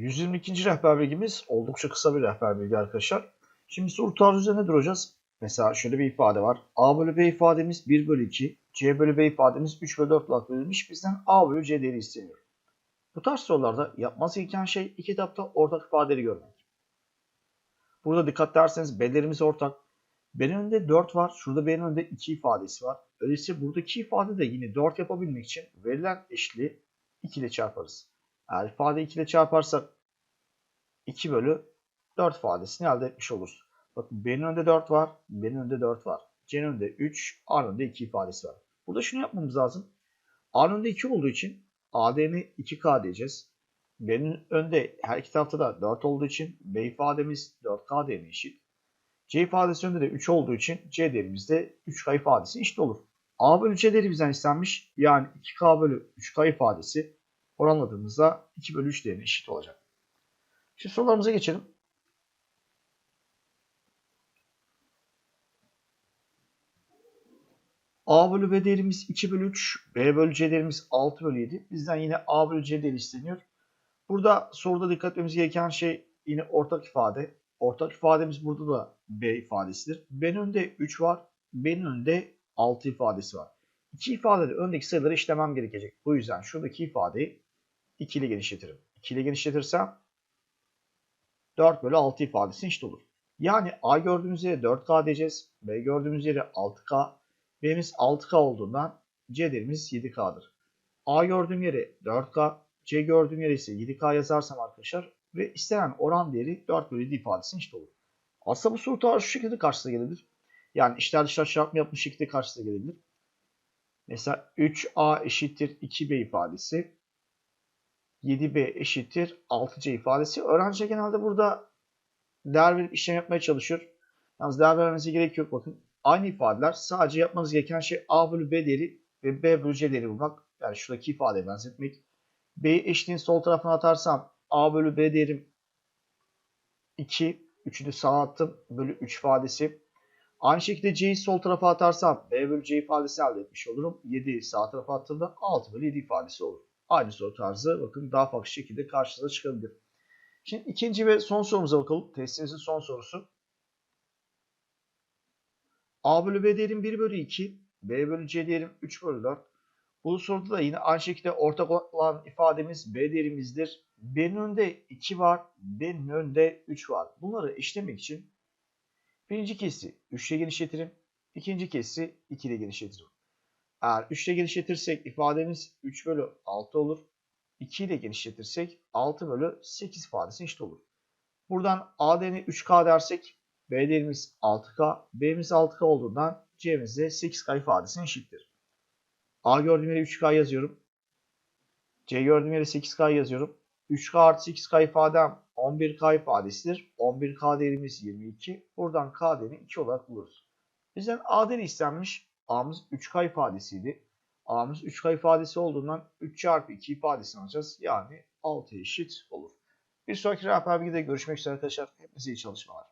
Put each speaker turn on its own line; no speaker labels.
122. rehber bilgimiz oldukça kısa bir rehber bilgi arkadaşlar. Şimdi soru tarzı üzerine duracağız. Mesela şöyle bir ifade var. A bölü B ifademiz 1 bölü 2. C bölü B ifademiz 3 bölü 4 olarak verilmiş. Bizden A bölü C değeri isteniyor. Bu tarz sorularda yapması gereken şey iki etapta ortak ifadeleri görmek. Burada dikkat ederseniz B'lerimiz ortak. B'nin önünde 4 var. Şurada B'nin önünde 2 ifadesi var. Öyleyse buradaki ifade de yine 4 yapabilmek için verilen eşliği 2 ile çarparız. Eğer ifade 2 ile çarparsak 2 bölü 4 ifadesini elde etmiş oluruz. Bakın B'nin önünde 4 var. B'nin önünde 4 var. C'nin önünde 3. A'nın önünde 2 ifadesi var. Burada şunu yapmamız lazım. A'nın önünde 2 olduğu için AD'ni 2K diyeceğiz. B'nin önünde her iki tarafta da 4 olduğu için B ifademiz 4K değerine eşit. C ifadesi önünde de 3 olduğu için C değerimiz de 3K ifadesi eşit olur. A bölü C değeri bizden istenmiş. Yani 2K bölü 3K ifadesi oranladığımızda 2 bölü 3 değerine eşit olacak. Şimdi sorularımıza geçelim. A bölü B değerimiz 2 bölü 3, B bölü C değerimiz 6 bölü 7. Bizden yine A bölü C değeri isteniyor. Burada soruda dikkat etmemiz gereken şey yine ortak ifade. Ortak ifademiz burada da B ifadesidir. B'nin önünde 3 var, B'nin önünde 6 ifadesi var. İki ifadede öndeki sayıları işlemem gerekecek. Bu yüzden şuradaki ifadeyi 2 ile genişletirim. 2 ile genişletirsem 4 bölü 6 ifadesi eşit olur. Yani A gördüğümüz yere 4K diyeceğiz. B gördüğümüz yere 6K. B'miz 6K olduğundan C değerimiz 7K'dır. A gördüğüm yere 4K. C gördüğüm yere ise 7K yazarsam arkadaşlar ve istenen oran değeri 4 bölü 7 ifadesi eşit olur. Aslında bu soru tarzı şu şekilde karşısına gelebilir. Yani işler dışlar çarpma yapmış şekilde karşısına gelebilir. Mesela 3A eşittir 2B ifadesi. 7B eşittir 6C ifadesi. Öğrenci genelde burada değer verip işlem yapmaya çalışıyor. Yalnız değer vermenize gerek yok bakın. Aynı ifadeler sadece yapmanız gereken şey A bölü B değeri ve B bölü C değeri bulmak. Yani şuradaki ifadeye benzetmek. B'yi eşliğin sol tarafına atarsam A bölü B değerim 2. 3'ü de sağa attım. Bölü 3 ifadesi. Aynı şekilde C'yi sol tarafa atarsam B bölü C ifadesi elde etmiş olurum. 7'yi sağ tarafa attığımda 6 bölü 7 ifadesi olur. Aynı soru tarzı bakın daha farklı şekilde karşınıza çıkabilir. Şimdi ikinci ve son sorumuza bakalım. Testimizin son sorusu. A bölü B değerim 1 bölü 2. B bölü C değerim 3 bölü 4. Bu soruda da yine aynı şekilde ortak olan ifademiz B değerimizdir. B'nin önünde 2 var. B'nin önünde 3 var. Bunları işlemek için birinci kesi 3 ile genişletirim. İkinci kesi 2 ile genişletirim. Eğer 3 ile genişletirsek ifademiz 3 bölü 6 olur. 2 ile genişletirsek 6 bölü 8 ifadesi eşit olur. Buradan A değerini 3K dersek B değerimiz 6K, B'miz 6K olduğundan C'miz de 8K ifadesine eşittir. A gördüğüm yere 3K yazıyorum. C gördüğüm yere 8K yazıyorum. 3K artı 8K ifadem 11K ifadesidir. 11K değerimiz 22. Buradan K değerini 2 olarak buluruz. Bizden A değeri istenmiş. A'mız 3K ifadesiydi. A'mız 3K ifadesi olduğundan 3 çarpı 2 ifadesini alacağız. Yani 6 eşit olur. Bir sonraki rehber bilgide görüşmek üzere arkadaşlar. Hepinize iyi çalışmalar.